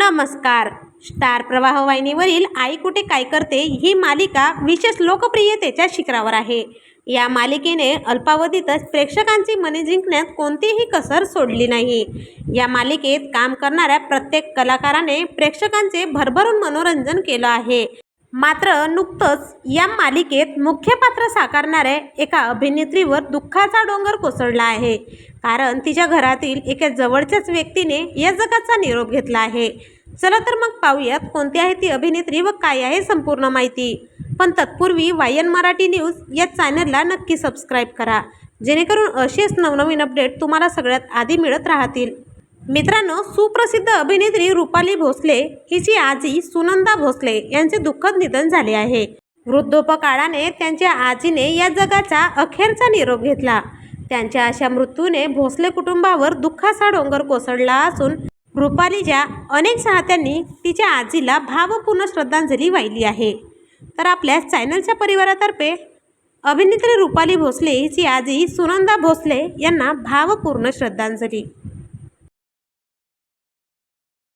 नमस्कार. स्टार प्रवाह वाहिनीवरील आई कुठे काय करते ही मालिका विशेष लोकप्रियतेच्या शिखरावर आहे. या मालिकेने अल्पावधीतच प्रेक्षकांची मने जिंकण्यात कोणतीही कसर सोडली नाही. या मालिकेत काम करणाऱ्या प्रत्येक कलाकाराने प्रेक्षकांचे भरभरून मनोरंजन केलं आहे. मात्र नुकतंच या मालिकेत मुख्य पात्र साकारणाऱ्या एका अभिनेत्रीवर दुःखाचा डोंगर कोसळला आहे. कारण तिच्या घरातील एका जवळच्याच व्यक्तीने या जगाचा निरोप घेतला आहे. चला तर मग पाहूयात कोणती आहे ती अभिनेत्री व काय आहे संपूर्ण माहिती. पण तत्पूर्वी वायन मराठी न्यूज या चॅनलला नक्की सबस्क्राईब करा. जेणेकरून असेच नवनवीन अपडेट तुम्हाला सगळ्यात आधी मिळत राहतील. मित्रांनो सुप्रसिद्ध अभिनेत्री रुपाली भोसले हिची आजी सुनंदा भोसले यांचे दुःखद निधन झाले आहे. वृद्धोपकाळाने त्यांच्या आजीने या जगाचा अखेरचा निरोप घेतला. त्यांच्या अशा मृत्यूने भोसले कुटुंबावर दुःखाचा डोंगर कोसळला असून रुपालीच्या अनेक चाहत्यांनी तिच्या आजीला भावपूर्ण श्रद्धांजली वाहिली आहे. तर आपल्या चॅनलच्या परिवारातर्फे अभिनेत्री रुपाली भोसले हिची आजी सुनंदा भोसले यांना भावपूर्ण श्रद्धांजली.